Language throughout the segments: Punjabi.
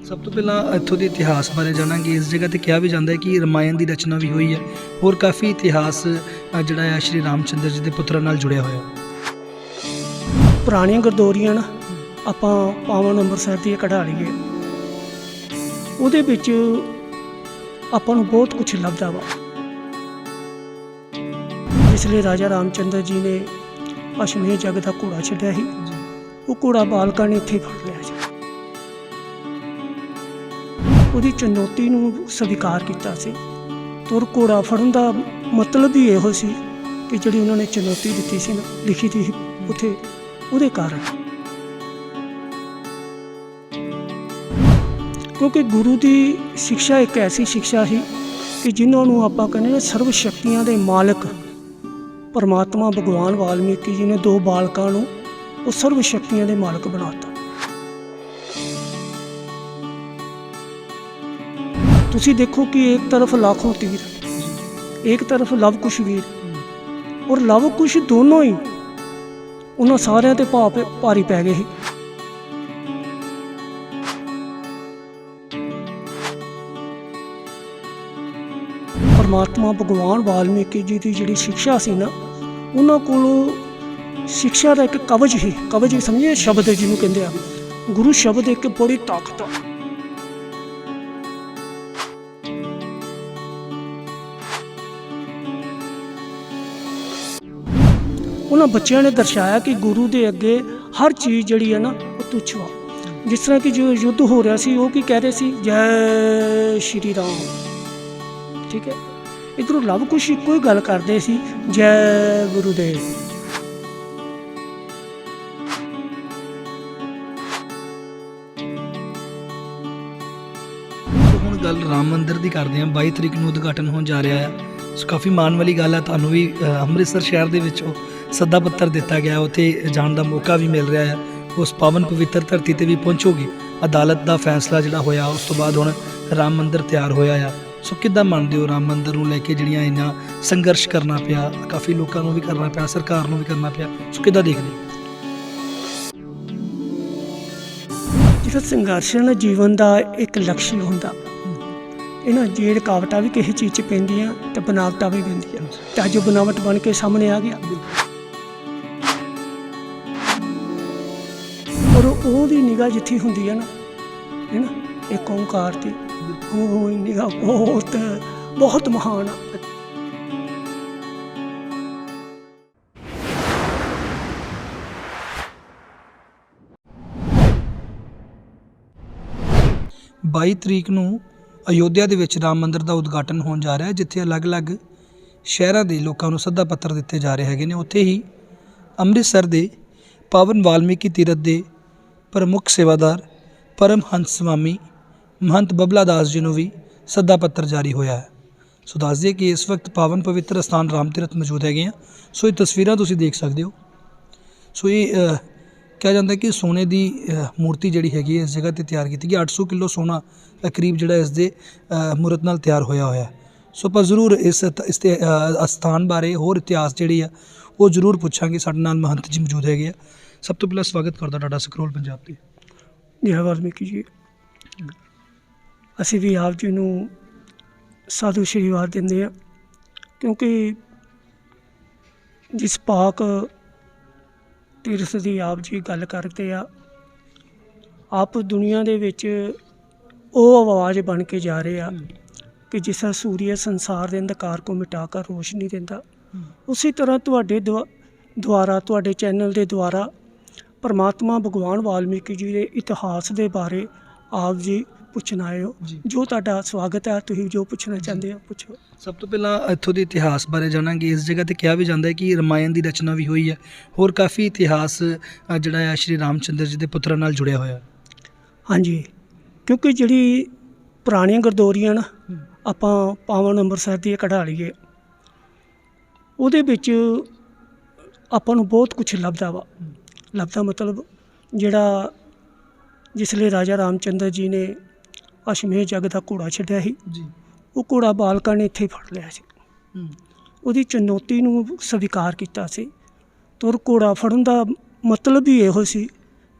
ਸਭ ਤੋਂ ਪਹਿਲਾਂ ਇੱਥੋਂ ਦੇ ਇਤਿਹਾਸ ਬਾਰੇ ਜਾਣਾਂਗੇ। ਇਸ ਜਗ੍ਹਾ ਤੇ ਕਿਹਾ ਵੀ ਜਾਂਦਾ ਹੈ ਕਿ ਰਮਾਇਣ ਦੀ ਰਚਨਾ ਵੀ ਹੋਈ ਹੈ। ਹੋਰ ਕਾਫੀ ਇਤਿਹਾਸ ਅ, ਜਿਹੜਾ ਹੈ ਸ਼੍ਰੀ ਰਾਮਚੰਦਰ ਜੀ ਦੇ ਪੁੱਤਰਾਂ ਨਾਲ ਜੁੜਿਆ ਹੋਇਆ। ਪੁਰਾਣੀਆਂ ਗਰਦੋਰੀਆਂ ਨਾ ਆਪਾਂ ਪਾਵਨ ਅੰਮ੍ਰਿਤਸਰ ਦੀ ਕਢਾ ਲਈਏ। ਉਹਦੇ ਵਿੱਚ ਆਪਾਂ ਨੂੰ ਬਹੁਤ ਕੁਝ ਲੱਭਦਾ ਵਾ। ਜਿਸ ਲਈ ਰਾਜਾ ਰਾਮਚੰਦਰ ਜੀ ਨੇ ਅਸ਼ਮੇ ਜਗ ਦਾ ਘੋੜਾ ਛੱਡਿਆ ਸੀ। ਉਹ ਘੋੜਾ ਬਾਲਕਾਂ ਨੇ ਇੱਥੇ ਫੜ ਲਿਆ। ਉਹਦੀ ਚੁਣੌਤੀ ਨੂੰ ਸਵੀਕਾਰ ਕੀਤਾ ਸੀ। ਤੁਰ ਘੋੜਾ ਫੜਨ ਦਾ ਮਤਲਬ ਹੀ ਇਹੋ ਸੀ ਕਿ ਜਿਹੜੀ ਉਹਨਾਂ ਨੇ ਚੁਣੌਤੀ ਦਿੱਤੀ ਸੀ ਨਾ, ਲਿਖੀ ਸੀ ਉਥੇ, ਉਹਦੇ ਕਾਰਨ। ਕਿਉਂਕਿ ਗੁਰੂ ਦੀ ਸਿੱਖਿਆ ਇੱਕ ਐਸੀ ਸਿੱਖਿਆ ਸੀ ਕਿ ਜਿਨ੍ਹਾਂ ਨੂੰ ਆਪਾਂ ਕਹਿੰਦੇ ਨੇ ਸਰਵ ਸ਼ਕਤੀਆਂ ਦੇ ਮਾਲਕ ਪਰਮਾਤਮਾ ਭਗਵਾਨ ਵਾਲਮੀਕੀ ਜੀ ਨੇ ਦੋ ਬਾਲਕਾਂ ਨੂੰ ਉਹ ਸਰਵ ਸ਼ਕਤੀਆਂ ਦੇ ਮਾਲਕ ਬਣਾਤਾ ਤੁਸੀਂ ਦੇਖੋ ਕਿ ਇੱਕ ਤਰਫ ਲੱਖੋਂ ਤੀਰ, ਇੱਕ ਤਰਫ ਲਵ ਕੁਸ਼ ਵੀਰ ਔਰ ਲਵ ਕੁਸ਼ ਦੋਨੋਂ ਹੀ ਉਹਨਾਂ ਸਾਰਿਆਂ ਤੇ ਭਾਪ ਭਾਰੀ ਪੈ ਗਏ ਸੀ। ਪਰਮਾਤਮਾ ਭਗਵਾਨ ਵਾਲਮੀਕੀ ਜੀ ਦੀ ਜਿਹੜੀ ਸਿੱਖਿਆ ਸੀ ਨਾ, ਉਹਨਾਂ ਕੋਲੋਂ ਸਿੱਖਿਆ ਦਾ ਇੱਕ ਕਵਚ ਹੀ ਕਵਚ ਸਮਝੇ ਸ਼ਬਦ ਜਿਹਨੂੰ ਕਹਿੰਦੇ ਆ। ਗੁਰੂ ਸ਼ਬਦ ਇੱਕ ਬੜੀ ਤਾਕਤ ਆ। ਉਹਨਾਂ ਬੱਚਿਆਂ ਨੇ ਦਰਸਾਇਆ ਕਿ ਗੁਰੂ ਦੇ ਅੱਗੇ ਹਰ ਚੀਜ਼ ਜਿਹੜੀ ਹੈ ਨਾ ਉਹ ਤੁੱਛ ਵਾ। ਜਿਸ ਤਰ੍ਹਾਂ ਕਿ ਜੋ ਯੁੱਧ ਹੋ ਰਿਹਾ ਸੀ ਉਹ ਕੀ ਕਹਿ ਰਹੇ ਸੀ? ਜੈ ਸ਼੍ਰੀ ਰਾਮ। ਠੀਕ ਹੈ? ਇਧਰੋਂ ਲਵ ਕੁਸ਼ ਇੱਕੋ ਹੀ ਗੱਲ ਕਰਦੇ ਸੀ ਜੈ ਗੁਰੂਦੇਵ। ਸੋ ਹੁਣ ਗੱਲ ਰਾਮ ਮੰਦਿਰ ਦੀ ਕਰਦੇ ਹਾਂ। 22 ਤਰੀਕ ਨੂੰ ਉਦਘਾਟਨ ਹੋਣ ਜਾ ਰਿਹਾ ਹੈ। ਸੋ ਕਾਫੀ ਮਾਣ ਵਾਲੀ ਗੱਲ ਹੈ। ਤੁਹਾਨੂੰ ਵੀ ਅ, ਅੰਮ੍ਰਿਤਸਰ ਸ਼ਹਿਰ ਦੇ ਵਿੱਚੋਂ ਸੱਦਾ ਪੱਤਰ ਦਿੱਤਾ ਗਿਆ, ਉੱਥੇ ਜਾਣ ਦਾ ਮੌਕਾ ਵੀ ਮਿਲ ਰਿਹਾ ਹੈ। ਉਸ ਪਾਵਨ ਪਵਿੱਤਰ ਧਰਤੀ ਤੇ ਵੀ ਪਹੁੰਚੋਗੇ। ਅਦਾਲਤ ਦਾ ਫੈਸਲਾ ਜਿਹੜਾ ਹੋਇਆ, ਉਸ ਤੋਂ ਬਾਅਦ ਹੁਣ ਰਾਮ ਮੰਦਿਰ ਤਿਆਰ ਹੋਇਆ ਆ। ਸੋ ਕਿੱਦਾਂ ਮੰਨਦੇ ਹੋ ਰਾਮ ਮੰਦਿਰ ਨੂੰ ਲੈ ਕੇ ਜਿਹੜੀਆਂ ਇੰਨਾ ਸੰਘਰਸ਼ ਕਰਨਾ ਪਿਆ? ਕਾਫੀ ਲੋਕਾਂ ਨੂੰ ਵੀ ਕਰਨਾ ਪਿਆ, ਸਰਕਾਰ ਨੂੰ ਵੀ ਕਰਨਾ ਪਿਆ। ਸੋ ਕਿੱਦਾਂ ਦੇਖਦੇ ਹੋ? ਜਿਹੜਾ ਸੰਘਰਸ਼ ਹੈ ਨਾ, ਜੀਵਨ ਦਾ ਇੱਕ ਲਕਸ਼ ਹੁੰਦਾ। ਇਹਨਾਂ ਜੇ ਰੁਕਾਵਟਾਂ ਵੀ ਕਿਸੇ ਚੀਜ਼ 'ਚ ਪੈਂਦੀਆਂ ਤੇ ਬਨਾਵਟਾਂ ਵੀ ਪੈਂਦੀਆਂ। ਤੇ ਜੋ ਬਣਾਵਟ ਬਣ ਕੇ ਸਾਹਮਣੇ ਆ ਗਿਆ। ਉਹਦੀ ਨਿਗਾਹ ਜਿੱਥੇ ਹੁੰਦੀ ਹੈ ਨਾ ਹੈ ਨਾ, ਇੱਕ ਓੰਕਾਰ ਤੇ। ਉਹ ਨਿਗਾਹ ਬਹੁਤ ਬਹੁਤ ਮਹਾਨ ਆ। 22 ਤਰੀਕ ਨੂੰ ਅਯੋਧਿਆ ਦੇ ਵਿੱਚ ਰਾਮ ਮੰਦਿਰ ਦਾ ਉਦਘਾਟਨ ਹੋਣ ਜਾ ਰਿਹਾ ਹੈ, ਜਿੱਥੇ ਅਲੱਗ-ਅਲੱਗ ਸ਼ਹਿਰਾਂ ਦੇ ਲੋਕਾਂ ਨੂੰ ਸੱਦਾ ਪੱਤਰ ਦਿੱਤੇ ਜਾ ਰਹੇ ਹੈਗੇ ਨੇ। ਉੱਥੇ ਹੀ ਅੰਮ੍ਰਿਤਸਰ ਦੇ ਪਾਵਨ ਵਾਲਮੀਕੀ ਤੀਰਥ ਦੇ ਪ੍ਰਮੁੱਖ ਸੇਵਾਦਾਰ ਪਰਮਹੰਸ ਸਵਾਮੀ ਮਹੰਤ ਬਬਲਾ ਦਾਸ ਜੀ ਨੂੰ ਵੀ ਸੱਦਾ ਪੱਤਰ ਜਾਰੀ ਹੋਇਆ ਹੈ। ਸੋ ਦੱਸ ਦਈਏ ਕਿ ਇਸ ਵਕਤ ਪਾਵਨ ਪਵਿੱਤਰ ਸਥਾਨ ਰਾਮ ਤੀਰਥ ਮੌਜੂਦ ਹੈਗੇ ਆ। ਸੋ ਇਹ ਤਸਵੀਰਾਂ ਤੁਸੀਂ ਦੇਖ ਸਕਦੇ ਹੋ। ਸੋ ਇਹ ਕਿਹਾ ਜਾਂਦਾ ਕਿ ਸੋਨੇ ਦੀ ਮੂਰਤੀ ਜਿਹੜੀ ਹੈਗੀ ਹੈ, ਇਸ ਜਗ੍ਹਾ ਤੇ ਤਿਆਰ ਕੀਤੀ ਗਈ। 800 ਕਿਲੋ ਸੋਨਾ ਕਰੀਬ ਜਿਹੜਾ ਇਸ ਦੇ ਮੂਰਤ ਨਾਲ ਤਿਆਰ ਹੋਇਆ ਹੋਇਆ ਸੋ ਆਪਾਂ ਜ਼ਰੂਰ ਇਸ ਇਸ ਤੇ ਅਸਥਾਨ ਬਾਰੇ ਹੋਰ ਇਤਿਹਾਸ ਜਿਹੜੀ ਆ, ਉਹ ਜ਼ਰੂਰ ਪੁੱਛਾਂਗੇ। ਸਾਡੇ ਨਾਲ ਮਹੰਤ ਜੀ ਮੌਜੂਦ ਹੈਗੇ ਆ। ਸਭ ਤੋਂ ਪਹਿਲਾਂ ਸਵਾਗਤ ਕਰਦਾ ਤੁਹਾਡਾ ਸਕਰੋਲ ਪੰਜਾਬ ਤੇ। ਜੈ ਵਾਲਮੀਕੀ ਜੀ। ਅਸੀਂ ਵੀ ਆਪ ਜੀ ਨੂੰ ਸਾਧੂ ਆਸ਼ੀਰਵਾਦ ਦਿੰਦੇ ਆ ਕਿਉਂਕਿ ਜਿਸ ਪਾਕ ਤੀਰਥ ਦੀ ਆਪ ਜੀ ਗੱਲ ਕਰਦੇ ਆ ਆਪ ਦੁਨੀਆ ਦੇ ਵਿੱਚ ਉਹ ਆਵਾਜ਼ ਬਣ ਕੇ ਜਾ ਰਹੇ ਆ ਕਿ ਜਿਸ ਤਰ੍ਹਾਂ ਸੂਰਜ ਸੰਸਾਰ ਦੇ ਅੰਧਕਾਰ ਕੋ ਮਿਟਾ ਕਰ ਰੋਸ਼ਨੀ ਦਿੰਦਾ। ਉਸੇ ਤਰ੍ਹਾਂ ਤੁਹਾਡੇ ਦੁਆ- ਦੁਆਰਾ ਤੁਹਾਡੇ ਚੈਨਲ ਦੇ ਦੁਆਰਾ ਪਰਮਾਤਮਾ ਭਗਵਾਨ ਵਾਲਮੀਕੀ ਜੀ ਦੇ ਇਤਿਹਾਸ ਦੇ ਬਾਰੇ ਆਪ ਜੀ ਪੁੱਛਣ ਆਏ ਹੋ ਜੀ। ਤੁਹਾਡਾ ਸਵਾਗਤ ਹੈ ਤੁਸੀਂ ਜੋ ਪੁੱਛਣਾ ਚਾਹੁੰਦੇ ਹੋ ਪੁੱਛੋ। ਸਭ ਤੋਂ ਪਹਿਲਾਂ ਇੱਥੋਂ ਦੇ ਇਤਿਹਾਸ ਬਾਰੇ ਜਾਣਾਂਗੇ। ਇਸ ਜਗ੍ਹਾ ਤੇ ਕਿਹਾ ਵੀ ਜਾਂਦਾ ਹੈ ਕਿ ਰਮਾਇਣ ਦੀ ਰਚਨਾ ਵੀ ਹੋਈ ਹੈ। ਹੋਰ ਕਾਫੀ ਇਤਿਹਾਸ ਜਿਹੜਾ ਹੈ ਸ਼੍ਰੀ ਰਾਮਚੰਦਰ ਜੀ ਦੇ ਪੁੱਤਰਾਂ ਨਾਲ ਜੁੜਿਆ ਹੋਇਆ ਹੈ। ਹਾਂਜੀ। ਕਿਉਂਕਿ ਜਿਹੜੀ ਪੁਰਾਣੀਆਂ ਗਰਦੋਰੀਆਂ ਨਾ ਆਪਾਂ ਪਾਵਨ ਅੰਮ੍ਰਿਤਸਰ ਦੀ ਕਢਾ ਲਈਏ। ਉਹਦੇ ਵਿੱਚ ਆਪਾਂ ਨੂੰ ਬਹੁਤ ਕੁਝ ਲੱਭਦਾ ਵਾ। ਲੱਭਦਾ ਮਤਲਬ ਜਿਹੜਾ ਜਿਸ ਲਈ ਰਾਜਾ ਰਾਮਚੰਦਰ ਜੀ ਨੇ ਅਸ਼ਮੇ ਜਗ ਦਾ ਘੋੜਾ ਛੱਡਿਆ ਸੀ ਜੀ। ਉਹ ਘੋੜਾ ਬਾਲਕਾਂ ਨੇ ਇੱਥੇ ਫੜ ਲਿਆ ਸੀ। ਹੂੰ। ਉਹਦੀ ਚੁਣੌਤੀ ਨੂੰ ਸਵੀਕਾਰ ਕੀਤਾ ਸੀ। ਤੁਰ ਘੋੜਾ ਫੜਨ ਦਾ ਮਤਲਬ ਹੀ ਇਹੋ ਸੀ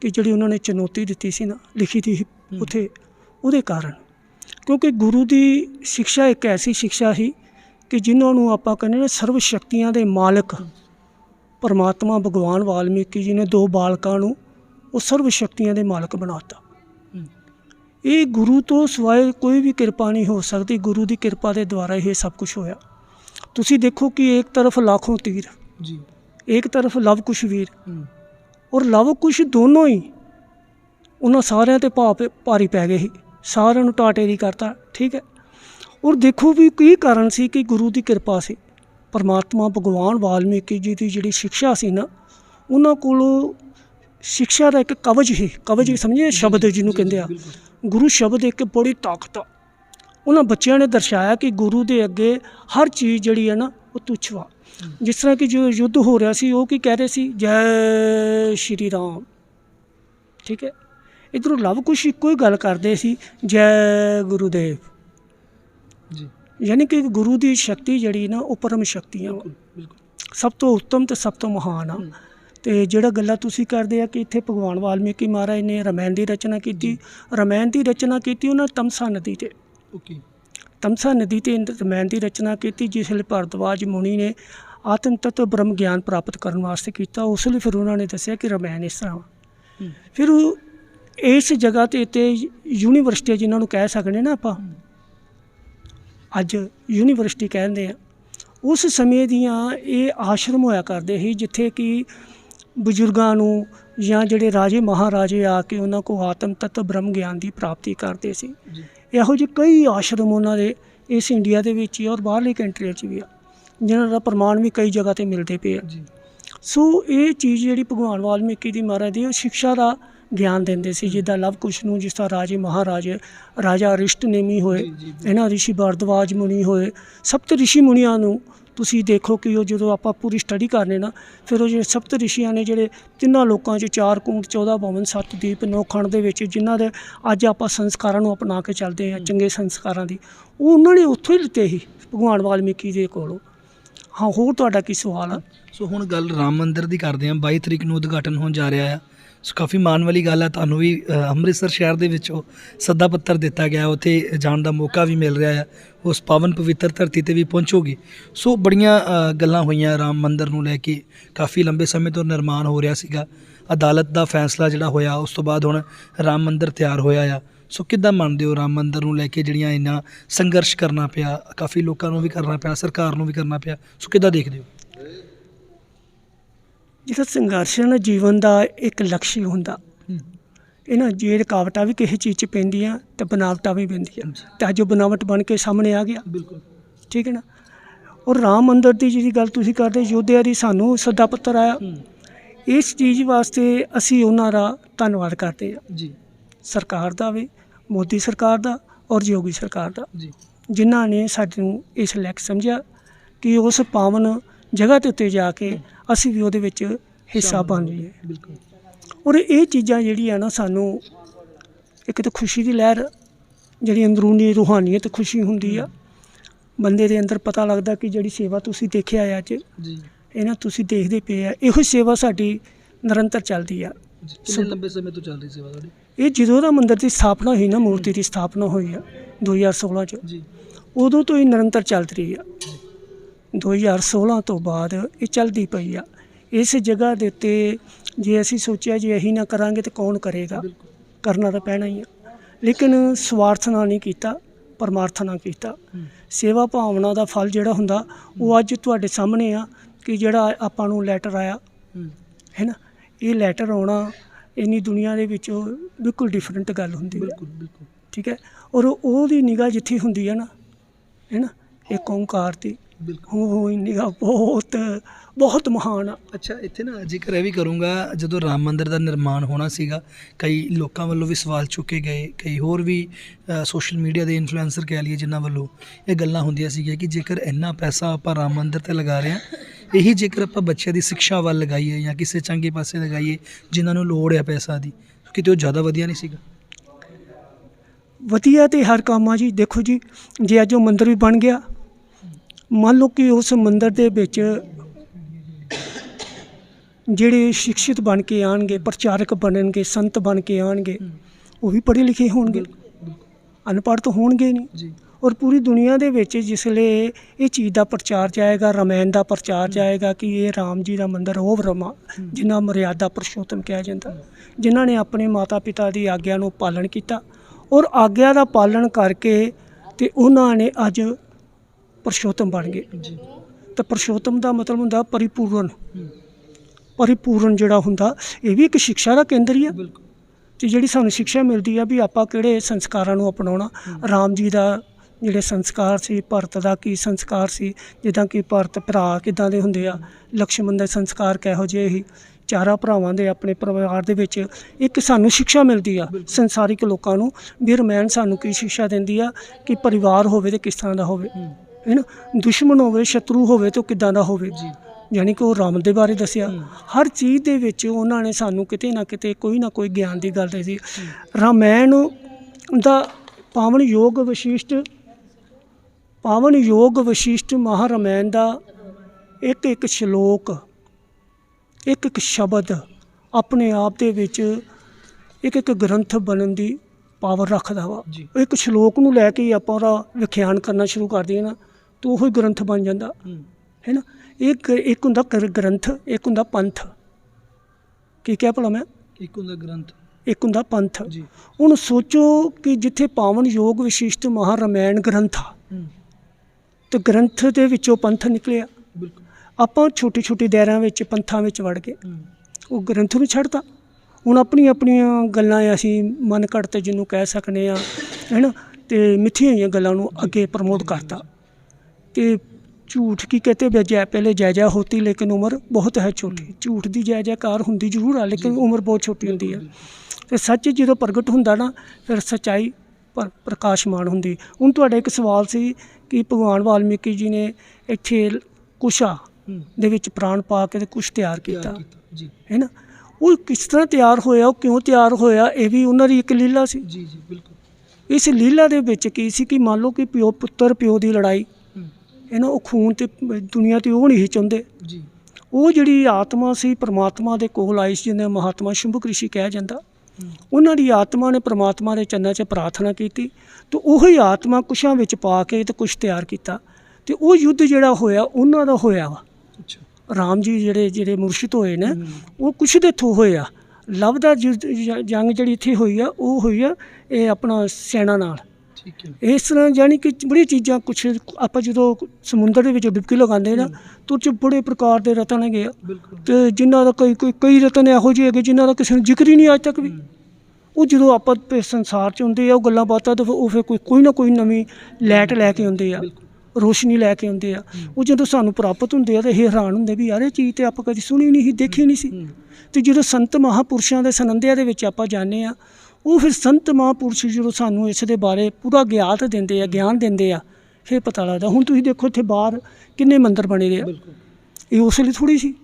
ਕਿ ਜਿਹੜੀ ਉਹਨਾਂ ਨੇ ਚੁਣੌਤੀ ਦਿੱਤੀ ਸੀ ਨਾ ਲਿਖੀ ਦੀ। ਉਥੇ ਉਹਦੇ ਕਾਰਨ। ਕਿਉਂਕਿ ਗੁਰੂ ਦੀ ਸਿੱਖਿਆ ਇੱਕ ਐਸੀ ਸਿੱਖਿਆ ਸੀ ਕਿ ਜਿਨ੍ਹਾਂ ਨੂੰ ਆਪਾਂ ਕਹਿੰਦੇ ਨੇ ਸਰਵ ਸ਼ਕਤੀਆਂ ਦੇ ਮਾਲਕ ਪਰਮਾਤਮਾ ਭਗਵਾਨ ਵਾਲਮੀਕੀ ਜੀ ਨੇ ਦੋ ਬਾਲਕਾਂ ਨੂੰ ਉਹ ਸਰਵ ਸ਼ਕਤੀਆਂ ਦੇ ਮਾਲਕ ਬਣਾਤਾ। ਇਹ ਗੁਰੂ ਤੋਂ ਸਿਵਾਏ ਕੋਈ ਵੀ ਕਿਰਪਾ ਨਹੀਂ ਹੋ ਸਕਦੀ। ਗੁਰੂ ਦੀ ਕਿਰਪਾ ਦੇ ਦੁਆਰਾ ਇਹ ਸਭ ਕੁਝ ਹੋਇਆ। ਤੁਸੀਂ ਦੇਖੋ ਕਿ ਇੱਕ ਤਰਫ ਲੱਖੋਂ ਤੀਰ ਜੀ। ਇੱਕ ਤਰਫ ਲਵ ਕੁਸ਼ ਵੀਰ ਔਰ ਲਵ ਕੁਸ਼ ਦੋਨੋਂ ਹੀ ਉਹਨਾਂ ਸਾਰਿਆਂ ਤੇ ਭਾਪ ਭਾਰੀ ਪੈ ਗਏ ਸੀ। ਸਾਰਿਆਂ ਨੂੰ ਟਾਟੇ ਦੀ ਕਰਤਾ। ਠੀਕ ਹੈ। ਔਰ ਦੇਖੋ ਵੀ ਕੀ ਕਾਰਨ ਸੀ ਕਿ ਗੁਰੂ ਦੀ ਕਿਰਪਾ ਸੀ। ਪਰਮਾਤਮਾ ਭਗਵਾਨ ਵਾਲਮੀਕੀ ਜੀ ਦੀ ਜਿਹੜੀ ਸਿੱਖਿਆ ਸੀ ਨਾ ਉਹਨਾਂ ਕੋਲ ਸਿੱਖਿਆ ਦਾ ਇੱਕ ਕਵਚ ਹੀ ਕਵਚ ਸਮਝੇ ਸ਼ਬਦ ਜਿਹਨੂੰ ਕਹਿੰਦੇ ਆ। ਗੁਰੂ ਸ਼ਬਦ ਇੱਕ ਬੜੀ ਤਾਕਤ ਆ। ਉਹਨਾਂ ਬੱਚਿਆਂ ਨੇ ਦਰਸਾਇਆ ਕਿ ਗੁਰੂ ਦੇ ਅੱਗੇ ਹਰ ਚੀਜ਼ ਜਿਹੜੀ ਹੈ ਨਾ ਉਹ ਤੁੱਛ ਵਾ। ਜਿਸ ਤਰ੍ਹਾਂ ਕਿ ਜੋ ਯੁੱਧ ਹੋ ਰਿਹਾ ਸੀ ਉਹ ਕੀ ਕਹਿ ਰਹੇ ਸੀ? ਜੈ ਸ਼੍ਰੀ ਰਾਮ। ਠੀਕ ਹੈ? ਇਧਰੋਂ ਲਵ ਕੁਸ਼ ਇੱਕੋ ਹੀ ਗੱਲ ਕਰਦੇ ਸੀ ਜੈ ਗੁਰੂਦੇਵ। ਯਾਨੀ ਕਿ ਗੁਰੂ ਦੀ ਸ਼ਕਤੀ ਜਿਹੜੀ ਨਾ ਉਹ ਪਰਮ ਸ਼ਕਤੀ ਆ। ਸਭ ਤੋਂ ਉੱਤਮ ਤੇ ਸਭ ਤੋਂ ਮਹਾਨ ਆ। ਤੇ ਜਿਹੜਾ ਗੱਲਾਂ ਤੁਸੀਂ ਕਰਦੇ ਆ ਕਿ ਇੱਥੇ ਭਗਵਾਨ ਵਾਲਮੀਕੀ ਮਹਾਰਾਜ ਨੇ ਰਮਾਇਣ ਦੀ ਰਚਨਾ ਕੀਤੀ ਰਮਾਇਣ ਦੀ ਰਚਨਾ ਕੀਤੀ ਉਹਨਾਂ ਤਮਸਾ ਨਦੀ ਤੇ। ਓਕੇ। ਤਮਸਾ ਨਦੀ ਤੇ ਰਮਾਇਣ ਦੀ ਰਚਨਾ ਕੀਤੀ ਜਿਸ ਲਈ ਭਰਦਵਾਜ ਮੁਨੀ ਨੇ ਆਤਮ ਤਤ ਬ੍ਰਹਮ ਗਿਆਨ ਪ੍ਰਾਪਤ ਕਰਨ ਵਾਸਤੇ ਕੀਤਾ ਉਸ ਲਈ ਫਿਰ ਉਹਨਾਂ ਨੇ ਦੱਸਿਆ ਕਿ ਰਮਾਇਣ ਇਸ ਤਰ੍ਹਾਂ ਫਿਰ ਇਸ ਜਗ੍ਹਾ ਤੇ ਤੇ ਯੂਨੀਵਰਸਿਟੀ ਜਿਨ੍ਹਾਂ ਨੂੰ ਕਹਿ ਸਕਦੇ ਨਾ ਆਪਾਂ ਅੱਜ ਯੂਨੀਵਰਸਿਟੀ ਕਹਿੰਦੇ ਆ। ਉਸ ਸਮੇਂ ਦੀਆਂ ਇਹ ਆਸ਼ਰਮ ਹੋਇਆ ਕਰਦੇ ਸੀ ਜਿੱਥੇ ਕਿ ਬਜ਼ੁਰਗਾਂ ਨੂੰ ਜਾਂ ਜਿਹੜੇ ਰਾਜੇ ਮਹਾਰਾਜੇ ਆ ਕੇ ਉਹਨਾਂ ਕੋ ਆਤਮ ਤਤ ਬ੍ਰਹਮ ਗਿਆਨ ਦੀ ਪ੍ਰਾਪਤੀ ਕਰਦੇ ਸੀ। ਇਹੋ ਜਿਹੇ ਕਈ ਆਸ਼ਰਮ ਉਹਨਾਂ ਦੇ ਇਸ ਇੰਡੀਆ ਦੇ ਵਿੱਚ ਹੀ ਔਰ ਬਾਹਰਲੀ ਕੰਟਰੀਆਂ 'ਚ ਵੀ ਆ ਜਿਨ੍ਹਾਂ ਦਾ ਪ੍ਰਮਾਣ ਵੀ ਕਈ ਜਗ੍ਹਾ ਤੇ ਮਿਲਦੇ ਪਏ ਆ। ਸੋ ਇਹ ਚੀਜ਼ ਜਿਹੜੀ ਭਗਵਾਨ ਵਾਲਮੀਕੀ ਦੀ ਮਹਾਰਾਜ ਦੀ ਉਹ ਸਿੱਖਿਆ ਦਾ ਗਿਆਨ ਦਿੰਦੇ ਸੀ ਜਿੱਦਾਂ ਲਵ ਕੁਸ਼ ਨੂੰ ਜਿਸ ਤਰ੍ਹਾਂ ਰਾਜੇ ਮਹਾਰਾਜੇ ਰਾਜਾ ਅਰਿਸ਼ਟ ਨੇਮੀ ਹੋਏ ਇਹਨਾਂ ਰਿਸ਼ੀ ਭਾਰਦਵਾਜ ਮੁਨੀ ਹੋਏ ਸਪਤ ਰਿਸ਼ੀ ਮੁਨੀਆਂ ਨੂੰ ਤੁਸੀਂ ਦੇਖੋ ਕਿ ਉਹ ਜਦੋਂ ਆਪਾਂ ਪੂਰੀ ਸਟੱਡੀ ਕਰਨੇ ਨਾ ਫਿਰ ਉਹ ਜਿਹੜੇ ਸਪਤ ਰਿਸ਼ੀਆਂ ਨੇ ਜਿਹੜੇ ਤਿੰਨਾਂ ਲੋਕਾਂ 'ਚ ਚਾਰ ਕੂਟ 14 ਭਵਨ ਸੱਤ ਦੀਪ ਨੌ ਖੰਡ ਦੇ ਵਿੱਚ ਜਿਨ੍ਹਾਂ ਦੇ ਅੱਜ ਆਪਾਂ ਸੰਸਕਾਰਾਂ ਨੂੰ ਅਪਣਾ ਕੇ ਚੱਲਦੇ ਆ ਚੰਗੇ ਸੰਸਕਾਰਾਂ ਦੀ ਉਹ ਉਹਨਾਂ ਨੇ ਉੱਥੋਂ ਹੀ ਲਿੱਤੇ ਸੀ ਭਗਵਾਨ ਵਾਲਮੀਕੀ ਦੇ ਕੋਲੋਂ। ਹਾਂ ਹੋਰ ਤੁਹਾਡਾ ਕੀ ਸਵਾਲ ਆ? ਸੋ ਹੁਣ ਗੱਲ ਰਾਮ ਮੰਦਿਰ ਦੀ ਕਰਦੇ ਹਾਂ 22 ਤਰੀਕ ਨੂੰ ਉਦਘਾਟਨ ਹੋਣ ਜਾ ਰਿਹਾ ਆ। ਸੋ ਕਾਫੀ ਮਾਣ ਵਾਲੀ ਗੱਲ ਹੈ ਤੁਹਾਨੂੰ ਵੀ ਅੰਮ੍ਰਿਤਸਰ ਸ਼ਹਿਰ ਦੇ ਵਿੱਚੋਂ ਸੱਦਾ ਪੱਤਰ ਦਿੱਤਾ ਗਿਆ, ਉੱਥੇ ਜਾਣ ਦਾ ਮੌਕਾ ਵੀ ਮਿਲ ਰਿਹਾ ਆ, ਉਸ ਪਾਵਨ ਪਵਿੱਤਰ ਧਰਤੀ ਤੇ ਵੀ ਪਹੁੰਚੋਗੇ। ਸੋ ਬੜੀਆਂ ਗੱਲਾਂ ਹੋਈਆਂ ਰਾਮ ਮੰਦਰ ਨੂੰ ਲੈ ਕੇ, ਕਾਫੀ ਲੰਬੇ ਸਮੇਂ ਤੋਂ ਨਿਰਮਾਣ ਹੋ ਰਿਹਾ ਸੀਗਾ, ਅਦਾਲਤ ਦਾ ਫੈਸਲਾ ਜਿਹੜਾ ਹੋਇਆ, ਉਸ ਤੋਂ ਬਾਅਦ ਹੁਣ ਰਾਮ ਮੰਦਰ ਤਿਆਰ ਹੋਇਆ ਆ। ਸੋ ਕਿੱਦਾਂ ਮੰਨਦੇ ਹੋ ਰਾਮ ਮੰਦਰ ਨੂੰ ਲੈ ਕੇ ਜਿਹੜੀਆਂ ਇੰਨਾ ਸੰਘਰਸ਼ ਕਰਨਾ ਪਿਆ, ਕਾਫੀ ਲੋਕਾਂ ਨੂੰ ਵੀ ਕਰਨਾ ਪਿਆ, ਸਰਕਾਰ ਨੂੰ ਵੀ ਕਰਨਾ ਪਿਆ, ਸੋ ਕਿੱਦਾਂ ਦੇਖਦੇ ਹੋ? ਜਿਹੜਾ ਸੰਘਰਸ਼ ਹੈ ਨਾ ਜੀਵਨ ਦਾ ਇੱਕ ਲਕਸ਼ ਹੁੰਦਾ। ਇਹਨਾਂ ਜੇ ਰੁਕਾਵਟਾਂ ਵੀ ਕਿਸੇ ਚੀਜ਼ 'ਚ ਪੈਂਦੀਆਂ ਤੇ ਬਣਾਵਟਾਂ ਵੀ ਪੈਂਦੀਆਂ। ਤੇ ਅੱਜ ਉਹ ਬਣਾਵਟ ਬਣ ਕੇ ਸਾਹਮਣੇ ਆ ਗਿਆ। ਬਿਲਕੁਲ। ਠੀਕ ਹੈ ਨਾ? ਔਰ ਰਾਮ ਮੰਦਿਰ ਦੀ ਜਿਹੜੀ ਗੱਲ ਤੁਸੀਂ ਕਰਦੇ ਯੋਧਿਆ ਦੀ ਸਾਨੂੰ ਸੱਦਾ ਪੱਤਰ ਆਇਆ। ਇਸ ਚੀਜ਼ ਵਾਸਤੇ ਅਸੀਂ ਉਹਨਾਂ ਦਾ ਧੰਨਵਾਦ ਕਰਦੇ ਹਾਂ। ਜੀ। ਸਰਕਾਰ ਦਾ ਵੀ ਮੋਦੀ ਸਰਕਾਰ ਦਾ ਔਰ ਯੋਗੀ ਸਰਕਾਰ ਦਾ। ਜੀ। ਜਿਨ੍ਹਾਂ ਨੇ ਸਾਨੂੰ ਇਸ ਲੈਕ ਸਮਝਿਆ ਕਿ ਉਸ ਪਾਵਨ ਜਗ੍ਹਾ ਦੇ ਉੱਤੇ ਜਾ ਕੇ ਅਸੀਂ ਵੀ ਉਹਦੇ ਵਿੱਚ ਹਿੱਸਾ ਬਣ ਜਾਈਏ ਬਿਲਕੁਲ। ਔਰ ਇਹ ਚੀਜ਼ਾਂ ਜਿਹੜੀਆਂ ਨਾ ਸਾਨੂੰ ਇੱਕ ਤਾਂ ਖੁਸ਼ੀ ਦੀ ਲਹਿਰ ਜਿਹੜੀ ਅੰਦਰੂਨੀ ਰੂਹਾਨੀਅਤ ਖੁਸ਼ੀ ਹੁੰਦੀ ਆ। ਬੰਦੇ ਦੇ ਅੰਦਰ ਪਤਾ ਲੱਗਦਾ ਕਿ ਜਿਹੜੀ ਸੇਵਾ ਤੁਸੀਂ ਦੇਖਿਆ ਆ ਅੱਜ ਜੀ। ਇਹਨਾਂ ਤੁਸੀਂ ਦੇਖਦੇ ਪਏ ਆ। ਇਹੋ ਸੇਵਾ ਸਾਡੀ ਨਿਰੰਤਰ ਚੱਲਦੀ ਆ। ਜੀ ਕਿੰਨੇ ਲੰਬੇ ਸਮੇਂ ਤੋਂ ਚੱਲ ਰਹੀ ਸੇਵਾ ਤੁਹਾਡੀ? ਇਹ ਜਦੋਂ ਦਾ ਮੰਦਿਰ ਦੀ ਸਥਾਪਨਾ ਹੋਈ ਨਾ ਮੂਰਤੀ ਦੀ ਸਥਾਪਨਾ ਹੋਈ ਆ 2016 ਚ ਜੀ। ਉਦੋਂ ਤੋਂ ਹੀ ਨਿਰੰਤਰ ਚੱਲ ਰਹੀ ਆ। 2016 ਤੋਂ ਬਾਅਦ ਇਹ ਚੱਲਦੀ ਪਈ ਆ। ਇਸ ਜਗ੍ਹਾ ਦੇ ਉੱਤੇ ਜੇ ਅਸੀਂ ਸੋਚਿਆ ਜੇ ਅਸੀਂ ਨਾ ਕਰਾਂਗੇ ਤੇ ਕੌਣ ਕਰੇਗਾ? ਕਰਨਾ ਤਾਂ ਪੈਣਾ ਹੀ ਆ। ਲੇਕਿਨ ਸਵਾਰਥ ਨਾਲ ਨਹੀਂ ਕੀਤਾ ਪਰਮਾਰਥ ਨਾਲ ਕੀਤਾ। ਸੇਵਾ ਭਾਵਨਾ ਦਾ ਫਲ ਜਿਹੜਾ ਹੁੰਦਾ ਉਹ ਅੱਜ ਤੁਹਾਡੇ ਸਾਹਮਣੇ ਆ ਕਿ ਜਿਹੜਾ ਆਪਾਂ ਨੂੰ ਲੈਟਰ ਆਇਆ। ਹੂੰ। ਨਾ? ਇਹ ਲੈਟਰ ਆਉਣਾ ਇੰਨੀ ਦੁਨੀਆ ਦੇ ਵਿੱਚ ਬਿਲਕੁਲ ਡਿਫਰੈਂਟ ਗੱਲ ਹੁੰਦੀ ਹੈ ਬਿਲਕੁਲ ਬਿਲਕੁਲ। ਠੀਕ ਹੈ? ਔਰ ਉਹਦੀ ਨਿਗਾਹ ਜਿੱਥੇ ਹੁੰਦੀ ਹੈ ਨਾ ਹੈ ਨਾ? ਇੱਕ ਓੰਕਾਰ ਦੀ। ਉਹ ਨਿਗਾਹ ਬਹੁਤ ਬਹੁਤ ਮਹਾਨ। ਅੱਛਾ ਇੱਥੇ ਨਾ ਜ਼ਿਕਰ ਇਹ ਵੀ ਕਰੂੰਗਾ ਜਦੋਂ ਰਾਮ ਮੰਦਿਰ ਦਾ ਨਿਰਮਾਣ ਹੋਣਾ ਸੀਗਾ ਕਈ ਲੋਕਾਂ ਵੱਲੋਂ ਵੀ ਸਵਾਲ ਚੁੱਕੇ ਗਏ ਕਈ ਹੋਰ ਵੀ ਸੋਸ਼ਲ ਮੀਡੀਆ ਦੇ ਇਨਫਲੂਐਂਸਰ ਕਹਿ ਲਈਏ ਜਿਨ੍ਹਾਂ ਵੱਲੋਂ ਇਹ ਗੱਲਾਂ ਹੁੰਦੀਆਂ ਸੀਗੀਆਂ ਕਿ ਜੇਕਰ ਇੰਨਾ ਪੈਸਾ ਆਪਾਂ ਰਾਮ ਮੰਦਿਰ ਤੇ ਲਗਾ ਰਹੇ ਹਾਂ ਇਹੀ ਜੇਕਰ ਆਪਾਂ ਬੱਚਿਆਂ ਦੀ ਸਿੱਖਿਆ ਵੱਲ ਲਗਾਈਏ ਜਾਂ ਕਿਸੇ ਚੰਗੇ ਪਾਸੇ ਲਗਾਈਏ ਜਿਨ੍ਹਾਂ ਨੂੰ ਲੋੜ ਹੈ ਪੈਸਾ ਦੀ ਕਿਤੇ ਉਹ ਜ਼ਿਆਦਾ ਵਧੀਆ ਨਹੀਂ ਸੀਗਾ। ਵਧੀਆ ਤੇ ਹਰ ਕੰਮ ਆ ਜੀ ਦੇਖੋ ਜੀ ਜੇ ਅੱਜ ਉਹ ਮੰਦਿਰ ਵੀ ਬਣ ਗਿਆ ਮੰਨ ਲਓ ਕਿ ਉਸ ਮੰਦਿਰ ਦੇ ਵਿੱਚ ਜਿਹੜੇ ਸ਼ਿਕਸ਼ਿਤ ਬਣ ਕੇ ਆਣਗੇ ਪ੍ਰਚਾਰਕ ਬਣਨਗੇ ਸੰਤ ਬਣ ਕੇ ਆਣਗੇ ਉਹ ਵੀ ਪੜ੍ਹੇ ਲਿਖੇ ਹੋਣਗੇ। ਅਨਪੜ੍ਹ ਤਾਂ ਹੋਣਗੇ ਨਹੀਂ। ਔਰ ਪੂਰੀ ਦੁਨੀਆ ਦੇ ਵਿੱਚ ਜਿਸਲੇ ਇਹ ਚੀਜ਼ ਦਾ ਪ੍ਰਚਾਰ ਜਾਏਗਾ ਰਮਾਇਣ ਦਾ ਪ੍ਰਚਾਰ ਜਾਏਗਾ ਕਿ ਇਹ ਰਾਮ ਜੀ ਦਾ ਮੰਦਿਰ ਉਹ ਰਮਾ ਜਿਨ੍ਹਾਂ ਮਰਿਆਦਾ ਪੁਰਸ਼ੋਤਮ ਕਿਹਾ ਜਾਂਦਾ। ਜਿਨ੍ਹਾਂ ਨੇ ਆਪਣੇ ਮਾਤਾ ਪਿਤਾ ਦੀ ਆਗਿਆ ਨੂੰ ਪਾਲਣ ਕੀਤਾ। ਔਰ ਆਗਿਆ ਦਾ ਪਾਲਣ ਕਰਕੇ ਤੇ ਉਹਨਾਂ ਨੇ ਅੱਜ ਪੁਰਸ਼ੋਤਮ ਬਣ ਗਏ। ਜੀ। ਤਾਂ ਪੁਰਸ਼ੋਤਮ ਦਾ ਮਤਲਬ ਹੁੰਦਾ ਪਰਿਪੂਰਨ। ਪਰਿਪੂਰਨ ਜਿਹੜਾ ਹੁੰਦਾ ਇਹ ਵੀ ਇੱਕ ਸਿੱਖਿਆ ਦਾ ਕੇਂਦਰ ਹੀ ਆ। ਬਿਲਕੁਲ। ਤੇ ਜਿਹੜੀ ਸਾਨੂੰ ਸਿੱਖਿਆ ਮਿਲਦੀ ਆ ਵੀ ਆਪਾਂ ਕਿਹੜੇ ਸੰਸਕਾਰਾਂ ਨੂੰ ਅਪਣਾਉਣਾ। ਰਾਮ ਜੀ ਦਾ ਜਿਹੜੇ ਸੰਸਕਾਰ ਸੀ ਭਰਤ ਦਾ ਕੀ ਸੰਸਕਾਰ ਸੀ ਜਿੱਦਾਂ ਕਿ ਭਰਤ ਭਰਾ ਕਿਦਾਂ ਦੇ ਹੁੰਦੇ ਆ ਲਕਸ਼ਮਣ ਦੇ ਸੰਸਕਾਰ ਕਿਹੋ ਜਿਹੇ ਸੀ ਚਾਰਾਂ ਭਰਾਵਾਂ ਦੇ ਆਪਣੇ ਪਰਿਵਾਰ ਦੇ ਵਿੱਚ ਇੱਕ ਸਾਨੂੰ ਸਿੱਖਿਆ ਮਿਲਦੀ ਆ ਸੰਸਾਰਿਕ ਲੋਕਾਂ ਨੂੰ। ਵੀ ਰਮਾਇਣ ਸਾਨੂੰ ਕੀ ਸਿੱਖਿਆ ਦਿੰਦੀ ਆ ਕਿ ਪਰਿਵਾਰ ਹੋਵੇ ਤੇ ਕਿਸ ਤਰ੍ਹਾਂ ਦਾ ਹੋਵੇ। ਹੂੰ, ਨਾ ਦੁਸ਼ਮਣ ਹੋਵੇ ਸ਼ਤਰੂ ਹੋਵੇ ਤਾਂ ਕਿਦਾਂ ਦਾ ਹੋਵੇ। ਜੀ। ਯਾਨੀ ਕਿ ਉਹ ਰਾਮ ਦੇ ਬਾਰੇ ਦੱਸਿਆ। ਹਰ ਚੀਜ਼ ਦੇ ਵਿੱਚ ਉਹਨਾਂ ਨੇ ਸਾਨੂੰ ਕਿਤੇ ਨਾ ਕਿਤੇ ਕੋਈ ਨਾ ਕੋਈ ਗਿਆਨ ਦੀ ਗੱਲ ਦੱਸੀ। ਰਾਮਾਇਣ ਦਾ ਪਾਵਨ ਯੋਗ ਵਿਸ਼ਿਸ਼ਟ ਪਾਵਨ ਯੋਗ ਵਿਸ਼ਿਸ਼ਟ ਮਹਾਰਾਮਾਇਣ ਦਾ ਇੱਕ ਇੱਕ ਸ਼ਲੋਕ ਇੱਕ ਇੱਕ ਸ਼ਬਦ ਆਪਣੇ ਆਪ ਦੇ ਵਿੱਚ ਇੱਕ ਇੱਕ ਗ੍ਰੰਥ ਬਣਨ ਦੀ ਪਾਵਰ ਰੱਖਦਾ ਵਾ। ਇੱਕ ਸ਼ਲੋਕ ਨੂੰ ਲੈ ਕੇ ਆਪਾਂ ਉਹਦਾ ਵਿਖਿਆਨ ਕਰਨਾ ਸ਼ੁਰੂ ਕਰ ਦਈਏ ਨਾ। ਤਾਂ ਉਹ ਹੀ ਗ੍ਰੰਥ ਬਣ ਜਾਂਦਾ। ਹੂੰ, ਨਾ? ਇੱਕ ਇੱਕ ਹੁੰਦਾ ਗ੍ਰ- ਗ੍ਰੰਥ ਇੱਕ ਹੁੰਦਾ ਪੰਥ। ਕੀ ਕਿਹਾ ਭਲਾ ਮੈਂ? ਇੱਕ ਹੁੰਦਾ ਗ੍ਰੰਥ। ਇੱਕ ਹੁੰਦਾ ਪੰਥ। ਜੀ। ਹੁਣ ਸੋਚੋ ਕਿ ਜਿੱਥੇ ਪਾਵਨ ਯੋਗ ਵਿਸ਼ਿਸ਼ਟ ਮਹਾਰਾਮਾਇਣ ਗ੍ਰੰਥ ਆ ਤੇ ਗ੍ਰੰਥ ਦੇ ਵਿੱਚੋਂ ਪੰਥ ਨਿਕਲਿਆ। ਬਿਲਕੁਲ। ਆਪਾਂ ਛੋਟੀ ਛੋਟੀ ਦਾਇਰਿਆਂ ਵਿੱਚ ਪੰਥਾਂ ਵਿੱਚ ਵੜ ਗਏ ਹੂੰ, ਉਹ ਗ੍ਰੰਥ ਨੂੰ ਛੱਡਤਾ। ਹੁਣ ਆਪਣੀ ਆਪਣੀਆਂ ਗੱਲਾਂ ਅਸੀਂ ਮਨ ਘੜਤੇ ਜਿਹਨੂੰ ਕਹਿ ਸਕਨੇ ਆ ਹੈਨਾ ਤੇ ਮਿੱਥੀਆਂ ਹੋਈਆਂ ਗੱਲਾਂ ਨੂੰ ਅੱਗੇ ਪ੍ਰਮੋਟ ਕਰਤਾ। ਕਿ ਝੂਠ ਕੀ ਕਹਤੇ ਬਜੈ ਪਹਿਲੇ ਜੈ ਜੈ ਹੋਤੀ ਲੇਕਿਨ ਉਮਰ ਬਹੁਤ ਹੈ ਛੋਟੀ। ਝੂਠ ਦੀ ਜੈ ਜੈਕਾਰ ਹੁੰਦੀ ਜ਼ਰੂਰ ਆ ਲੇਕਿਨ ਉਮਰ ਬਹੁਤ ਛੋਟੀ ਹੁੰਦੀ ਹੈ ਤੇ ਸੱਚ ਜਦੋਂ ਪ੍ਰਗਟ ਹੁੰਦਾ ਨਾ ਫਿਰ ਸਚਾਈ ਪਰ ਪ੍ਰਕਾਸ਼ਮਾਨ ਹੁੰਦੀ। ਹੁਣ ਤੁਹਾਡਾ ਇੱਕ ਸਵਾਲ ਸੀ ਕਿ ਭਗਵਾਨ ਵਾਲਮੀਕੀ ਜੀ ਨੇ ਇੱਥੇ ਕੁਸ਼ਾ ਦੇ ਵਿੱਚ ਪ੍ਰਾਣ ਪਾ ਕੇ ਤੇ ਕੁਛ ਤਿਆਰ ਕੀਤਾ। ਕੀਤਾ ਜੀ। ਹੈ ਨਾ? ਉਹ ਕਿਸ ਤਰ੍ਹਾਂ ਤਿਆਰ ਹੋਇਆ ਉਹ ਕਿਉਂ ਤਿਆਰ ਹੋਇਆ ਇਹ ਵੀ ਉਹਨਾਂ ਦੀ ਇੱਕ ਲੀਲਾ ਸੀ। ਜੀ ਜੀ ਬਿਲਕੁਲ। ਇਸ ਲੀਲਾ ਦੇ ਵਿੱਚ ਕੀ ਸੀ ਕਿ ਮੰਨ ਲਓ ਕਿ ਪਿਓ ਪੁੱਤਰ ਪਿਓ ਦੀ ਲੜਾਈ ਹੂੰ, ਹੈ ਨਾ ਉਹ ਖੂਨ ਤੇ ਦੁਨੀਆ ਤੇ ਉਹ ਨਹੀਂ ਚਾਹੁੰਦੇ। ਜੀ। ਉਹ ਜਿਹੜੀ ਆਤਮਾ ਸੀ ਪ੍ਰਮਾਤਮਾ ਦੇ ਕੋਲ ਆਈ ਸੀ ਜਿਹਨੇ ਮਹਾਤਮਾ ਸ਼ੰਭੂ ਰਿਸ਼ੀ ਕਿਹਾ ਜਾਂਦਾ। ਉਹਨਾਂ ਦੀ ਆਤਮਾ ਨੇ ਪ੍ਰਮਾਤਮਾ ਦੇ ਚੰਨਾਂ 'ਚ ਪ੍ਰਾਰਥਨਾ ਕੀਤੀ ਤੇ ਉਹੀ ਆਤਮਾ ਕੁਸ਼ਾਂ ਵਿੱਚ ਪਾ ਕੇ ਤੇ ਕੁਛ ਤਿਆਰ ਕੀਤਾ। ਤੇ ਉਹ ਯੁੱਧ ਜਿਹੜਾ ਹੋਇਆ ਉਹਨਾਂ ਦਾ ਹੋਇਆ ਵਾ। ਅੱਛਾ। ਰਾਮ ਜੀ ਜਿਹੜੇ ਜਿਹੜੇ ਮੁਰਸ਼ਿਦ ਹੋਏ ਨੇ ਉਹ ਕੁਛ ਦੇ ਥੂ ਹੋਏ ਆ। ਲਵ ਦਾ ਜੰਗ ਜਿਹੜੀ ਇੱਥੇ ਹੋਈ ਆ ਉਹ ਹੋਈ ਆ ਇਹ ਆਪਣਾ ਸੈਨਾ ਨਾਲ। ਠੀਕ ਹੈ। ਇਸ ਤਰ੍ਹਾਂ ਜਾਨੀ ਕਿ ਬੜੀ ਚੀਜ਼ਾਂ ਕੁਛ ਆਪਾਂ ਜਦੋਂ ਸਮੁੰਦਰ ਦੇ ਵਿੱਚ ਡੁਬਕੀ ਲਗਾਉਂਦੇ ਨਾ ਤਾਂ ਉਹ 'ਚ ਬੜੇ ਪ੍ਰਕਾਰ ਦੇ ਰਤਨ ਹੈਗੇ ਆ। ਤੇ ਜਿਨ੍ਹਾਂ ਦਾ ਕਈ ਕੋਈ ਕਈ ਰਤਨ ਇਹੋ ਜਿਹੇ ਹੈਗੇ ਜਿਨ੍ਹਾਂ ਦਾ ਕਿਸੇ ਨੂੰ ਜ਼ਿਕਰ ਹੀ ਨਹੀਂ ਅੱਜ ਤੱਕ ਵੀ। ਉਹ ਜਦੋਂ ਆਪਾਂ ਸੰਸਾਰ 'ਚ ਹੁੰਦੇ ਆ ਉਹ ਗੱਲਾਂ ਬਾਤਾਂ ਤਾਂ ਉਹ ਫਿਰ ਕੋਈ ਕੋਈ ਨਾ ਕੋਈ ਨਵੀਂ ਲਾਈਟ ਲੈ ਕੇ ਆਉਂਦੇ ਆ। ਰੋਸ਼ਨੀ ਲੈ ਕੇ ਆਉਂਦੇ ਆ। ਉਹ ਜਦੋਂ ਸਾਨੂੰ ਪ੍ਰਾਪਤ ਹੁੰਦੇ ਆ ਤਾਂ ਇਹ ਹੈਰਾਨ ਹੁੰਦੇ ਵੀ ਯਾਰ ਇਹ ਚੀਜ਼ ਤੇ ਆਪਾਂ ਕਦੀ ਸੁਣੀ ਨਹੀਂ ਸੀ ਦੇਖੀ ਨਹੀਂ ਸੀ। ਤੇ ਜਦੋਂ ਸੰਤ ਮਹਾਪੁਰਸ਼ਾਂ ਦੇ ਸੰਨੰਦਿਆਂ ਦੇ ਵਿੱਚ ਆਪਾਂ ਜਾਂਦੇ ਆ ਉਹ ਫਿਰ ਸੰਤ ਮਹਾਪੁਰਸ਼ ਜਦੋਂ ਸਾਨੂੰ ਇਸ ਦੇ ਬਾਰੇ ਪੂਰਾ ਗਿਆਤ ਦਿੰਦੇ ਆ ਗਿਆਨ ਦਿੰਦੇ ਆ ਫਿਰ ਪਤਾ ਲੱਗਦਾ। ਹੁਣ ਤੁਸੀਂ ਦੇਖੋ ਇੱਥੇ ਬਾਹਰ ਕਿੰਨੇ ਮੰਦਿਰ ਬਣੇ ਦੇ ਆ। ਇਹ ਉਸ ਲਈ ਥੋੜੀ ਸੀ।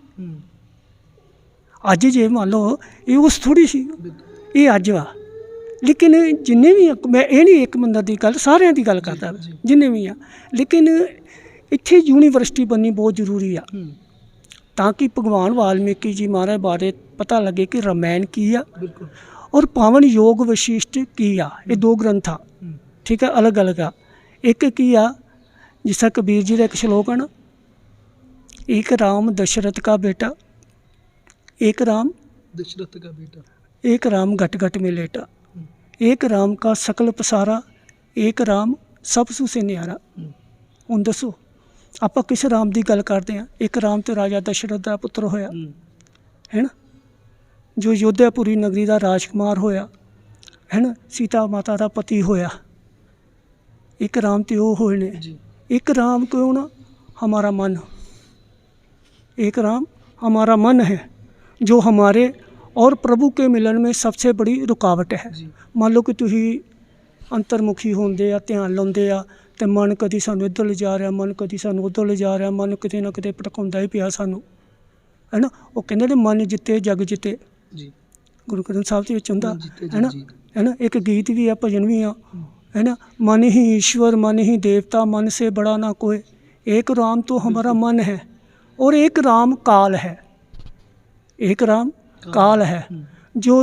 ਅੱਜ ਜੇ ਮੰਨ ਲਓ ਇਹ ਉਸ ਥੋੜੀ ਸੀ। ਇਹ ਅੱਜ ਵਾ। ਲੇਕਿਨ ਜਿੰਨੇ ਵੀ ਆ- ਮੈਂ ਇਹ ਨਹੀਂ ਇੱਕ ਮੰਦਰ ਦੀ ਗੱਲ ਸਾਰਿਆਂ ਦੀ ਗੱਲ ਕਰਦਾ। ਜਿੰਨੇ ਵੀ ਆ। ਲੇਕਿਨ ਇੱਥੇ ਯੂਨੀਵਰਸਿਟੀ ਬਣਨੀ ਬਹੁਤ ਜ਼ਰੂਰੀ ਆ। ਤਾਂ ਕਿ ਭਗਵਾਨ ਵਾਲਮੀਕੀ ਜੀ ਮਹਾਰਾਜ ਬਾਰੇ ਪਤਾ ਲੱਗੇ ਕਿ ਰਮਾਇਣ ਕੀ ਆ। ਬਿਲਕੁਲ ਔਰ ਪਾਵਨ ਯੋਗ ਵਿਸ਼ਿਸ਼ਟ ਕੀ ਆ ਇਹ ਦੋ ਗ੍ਰੰਥ ਆ ਹੂੰ, ਠੀਕ ਹੈ ਅਲੱਗ ਅਲੱਗ ਆ ਇੱਕ ਕੀ ਆ ਜਿਸ ਤਰ੍ਹਾਂ ਕਬੀਰ ਜੀ ਦਾ ਇੱਕ ਸ਼ਲੋਕ ਹੈ ਨਾ ਇੱਕ ਰਾਮ ਦਸ਼ਰਥ का बेटा एक राम दशरथ का बेटा एक राम घट घट में लेटा एक राम का सकल पसारा एक राम ਸਭ ਸੁ ਸੇ ਨਿਆਰਾ ਹੂੰ, ਹੁਣ ਦੱਸੋ ਆਪਾਂ ਕਿਸ ਰਾਮ ਦੀ ਗੱਲ ਕਰਦੇ ਆ ਇੱਕ ਰਾਮ ਤੇ ਰਾਜਾ ਦਸ਼ਰਥ ਦਾ ਪੁੱਤਰ ਹੋਇਆ ਹੂੰ, ਹੈ ਨਾ ਜੋ ਯੋਧਿਆਪੁਰੀ ਨਗਰੀ ਦਾ ਰਾਜਕੁਮਾਰ ਹੋਇਆ ਹੈ ਨਾ ਸੀਤਾ ਮਾਤਾ ਦਾ ਪਤੀ ਹੋਇਆ ਇੱਕ ਰਾਮ ਤੇ ਉਹ ਹੋਏ ਨੇ जी एक राम क्यों ना हमारा मन एक राम हमारा मन है जो हमारे और प्रभु के मिलन में सबसे बड़ी रुकावट है जी ਮੰਨ ਲਓ ਕਿ ਤੁਸੀਂ ਅੰਤਰਮੁਖੀ ਹੁੰਦੇ ਆ ਧਿਆਨ ਲਾਉਂਦੇ ਆ ਤੇ ਮਨ ਕਦੀ ਸਾਨੂੰ ਇੱਧਰ ਲਿਜਾ ਰਿਹਾ ਮਨ ਕਦੀ ਸਾਨੂੰ ਉੱਧਰ ਲਿਜਾ ਰਿਹਾ ਮਨ ਕਿਤੇ ਨਾ ਕਿਤੇ ਭਟਕਾਉਂਦਾ ਹੀ ਪਿਆ ਸਾਨੂੰ ਹੈ ਨਾ ਉਹ ਕਹਿੰਦੇ ਨੇ ਮਨ ਜਿੱਤੇ ਜਗ ਜਿੱਤੇ जी ਗੁਰੂ ਗ੍ਰੰਥ ਸਾਹਿਬ ਦੇ ਵਿੱਚ ਹੁੰਦਾ ਮਨ ਜਿੱਤੇ ਹੈ ਨਾ ਜਗ ਜੀਤ। ਹੈ ਨਾ ਇੱਕ ਗੀਤ ਵੀ ਆ ਭਜਨ ਵੀ ਆ हम्म, है ना मन ही ईश्वर मन ही देवता मन से बड़ा ना कोई एक राम तो हमारा मन है और एक राम काल है एक राम काल है हम्म, जो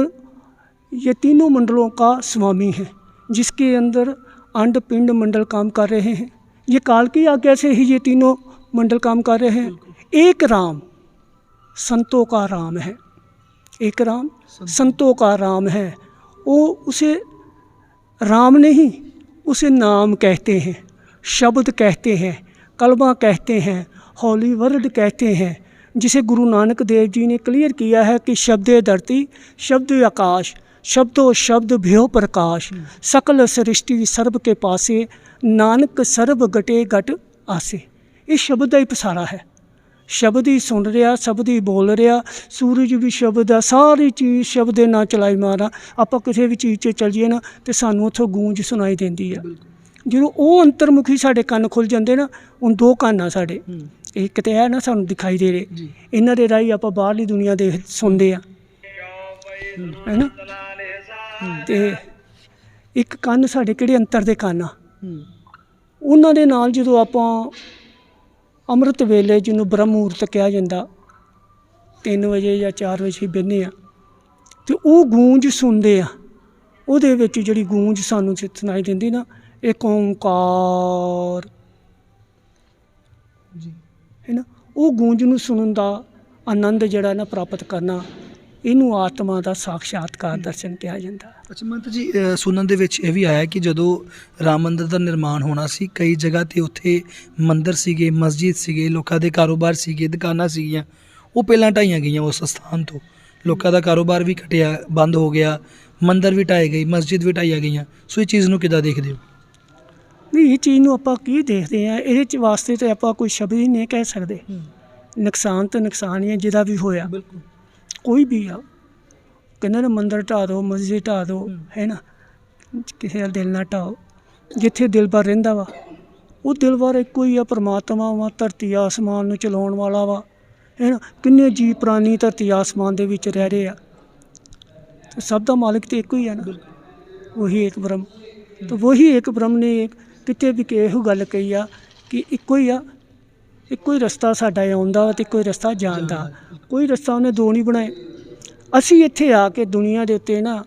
ये तीनों मंडलों का स्वामी है जिसके अंदर अंड पिंड मंडल काम कर रहे हैं ये काल की आज्ञा से ही ये तीनों मंडल काम कर रहे हैं एक राम संतों का राम है एक राम संतों का राम है वो उसे राम नहीं उसे नाम कहते हैं शब्द कहते हैं कलमा कहते हैं हौली वर्ड कहते हैं जिसे गुरु नानक देव जी ने क्लियर किया है कि शब्द धरती शब्द आकाश शब्दो शब्द भ्यो प्रकाश सकल सृष्टि सर्ब के पासे ਨਾਨਕ ਸਰਬ ਗਟੇ ਗਟ ਆਸੇ ਇਹ ਸ਼ਬਦ ਦਾ ਹੀ ਪਸਾਰਾ ਹੈ ਸ਼ਬਦ ਹੀ ਸੁਣ ਰਿਹਾ ਸ਼ਬਦ ਹੀ ਬੋਲ ਰਿਹਾ ਸੂਰਜ ਵੀ ਸ਼ਬਦ ਆ ਸਾਰੀ ਚੀਜ਼ ਸ਼ਬਦ ਦੇ ਨਾਲ ਚਲਾਈ ਮਾਰਾ ਆਪਾਂ ਕਿਸੇ ਵੀ ਚੀਜ਼ 'ਚ ਚੱਲ ਜਾਈਏ ਨਾ ਤੇ ਸਾਨੂੰ ਉੱਥੋਂ ਗੂੰਜ ਸੁਣਾਈ ਦਿੰਦੀ ਆ। ਜਦੋਂ ਉਹ ਅੰਤਰਮੁਖੀ ਸਾਡੇ ਕੰਨ ਖੁੱਲ ਜਾਂਦੇ ਨਾ ਉਹ ਦੋ ਕੰਨ ਆ ਸਾਡੇ। ਇੱਕ ਤੇ ਹੈ ਨਾ ਸਾਨੂੰ ਦਿਖਾਈ ਦੇ ਰਹੇ। ਇਹਨਾਂ ਦੇ ਰਾਹੀਂ ਆਪਾਂ ਬਾਹਰਲੀ ਦੁਨੀਆ ਦੇ ਸੁਣਦੇ ਆ। ਹੈਨਾ? ਤੇ ਇੱਕ ਕੰਨ ਸਾਡੇ ਕਿਹੜੇ ਅੰਤਰ ਦੇ ਕੰਨ ਆ? ਉਹਨਾਂ ਦੇ ਨਾਲ ਜਦੋਂ ਆਪਾਂ ਅੰਮ੍ਰਿਤ ਵੇਲੇ ਜਿਹਨੂੰ ਬ੍ਰਹਮ ਮੁਹੂਰਤ ਕਿਹਾ ਜਾਂਦਾ 3 ਵਜੇ ਜਾਂ 4 ਵਜੇ ਬਹਿੰਦੇ ਆ ਤੇ ਉਹ ਗੂੰਜ ਸੁਣਦੇ ਆ। ਉਹਦੇ ਵਿੱਚ ਜਿਹੜੀ ਗੂੰਜ ਸਾਨੂੰ ਸੁਣਾਈ ਦਿੰਦੀ ਨਾ ਇੱਕ ਓੰਕਾਰ। ਜੀ। ਹੈ ਨਾ? ਉਹ ਗੂੰਜ ਨੂੰ ਸੁਣਨ ਦਾ ਆਨੰਦ ਜਿਹੜਾ ਨਾ ਪ੍ਰਾਪਤ ਕਰਨਾ ਇਹਨੂੰ ਆਤਮਾ ਦਾ ਸਾਖਸ਼ਾਤਕਾਰ ਦਰਸ਼ਨ ਕਿਹਾ ਜਾਂਦਾ। ਅੱਛਾ ਮੰਤ ਜੀ ਸੁਣਨ ਦੇ ਵਿੱਚ ਇਹ ਵੀ ਆਇਆ ਕਿ ਜਦੋਂ ਰਾਮ ਮੰਦਿਰ ਦਾ ਨਿਰਮਾਣ ਹੋਣਾ ਸੀ ਕਈ ਜਗ੍ਹਾ ਤੇ ਉੱਥੇ ਮੰਦਿਰ ਸੀਗੇ ਮਸਜਿਦ ਸੀਗੇ ਲੋਕਾਂ ਦੇ ਕਾਰੋਬਾਰ ਸੀਗੇ ਦੁਕਾਨਾਂ ਸੀਗੀਆਂ ਉਹ ਪਹਿਲਾਂ ਢਾਈਆਂ ਗਈਆਂ ਉਸ ਸਥਾਨ ਤੋਂ। ਲੋਕਾਂ ਦਾ ਕਾਰੋਬਾਰ ਵੀ ਘਟਿਆ ਬੰਦ ਹੋ ਗਿਆ ਮੰਦਿਰ ਵੀ ਢਾਏ ਗਏ ਮਸਜਿਦ ਵੀ ਢਾਈਆਂ ਗਈਆਂ। ਸੋ ਇਹ ਚੀਜ਼ ਨੂੰ ਕਿੱਦਾਂ ਦੇਖਦੇ ਹੋ? ਨਹੀਂ ਇਹ ਚੀਜ਼ ਨੂੰ ਆਪਾਂ ਕੀ ਦੇਖਦੇ ਆ ਇਹਦੇ ਚ ਵਾਸਤੇ ਤੇ ਆਪਾਂ ਕੋਈ ਸ਼ਬਦ ਹੀ ਨਹੀਂ ਕਹਿ ਸਕਦੇ। ਨੁਕਸਾਨ ਤਾਂ ਨੁਕਸਾਨ ਹੀ ਹੈ ਜਿਹਦਾ ਵੀ ਹੋਇਆ। ਬਿਲਕੁਲ। ਕੋਈ ਵੀ ਆ ਕਹਿੰਦੇ ਨਾ ਮੰਦਰ ਢਾਹ ਦਿਓ ਮਸਜਿਦ ਢਾਹ ਦਿਓ ਹੂੰ। ਨਾ? ਕਿਸੇ ਦਾ ਦਿਲ ਨਾ ਢਾਓ ਜਿੱਥੇ ਦਿਲ ਬਰ ਰਹਿੰਦਾ ਵਾ ਉਹ ਦਿਲ ਬਰ ਇੱਕੋ ਹੀ ਆ ਪ੍ਰਮਾਤਮਾ ਵਾ ਧਰਤੀ ਆਸਮਾਨ ਨੂੰ ਚਲਾਉਣ ਵਾਲਾ ਵਾ ਹੈ ਨਾ? ਕਿੰਨੇ ਜੀ ਪ੍ਰਾਨੀ ਧਰਤੀ ਆਸਮਾਨ ਦੇ ਵਿੱਚ ਰਹਿ ਰਹੇ ਆ। ਤੇ ਸਭ ਦਾ ਮਾਲਕ ਤੇ ਇੱਕੋ ਹੀ ਆ ਨਾ? ਉਹੀ ਇੱਕ ਬ੍ਰਹਮ। ਤਾਂ ਉਹੀ ਇੱਕ ਬ੍ਰਹਮ ਨੇ ਕਿਤੇ ਵੀ ਕਿ ਇਹੋ ਗੱਲ ਕਹੀ ਆ ਕਿ ਇੱਕੋ ਹੀ ਆ ਇੱਕੋ ਹੀ ਰਸਤਾ ਸਾਡਾ ਆਉਂਦਾ ਤੇ ਇੱਕੋ ਹੀ ਰਸਤਾ ਜਾਣ ਦਾ ਕੋਈ ਰਸਤਾ ਉਹਨੇ ਦੋ ਨਹੀਂ ਬਣਾਏ। ਅਸੀਂ ਇੱਥੇ ਆ ਕੇ ਦੁਨੀਆ ਦੇ ਉੱਤੇ ਨਾ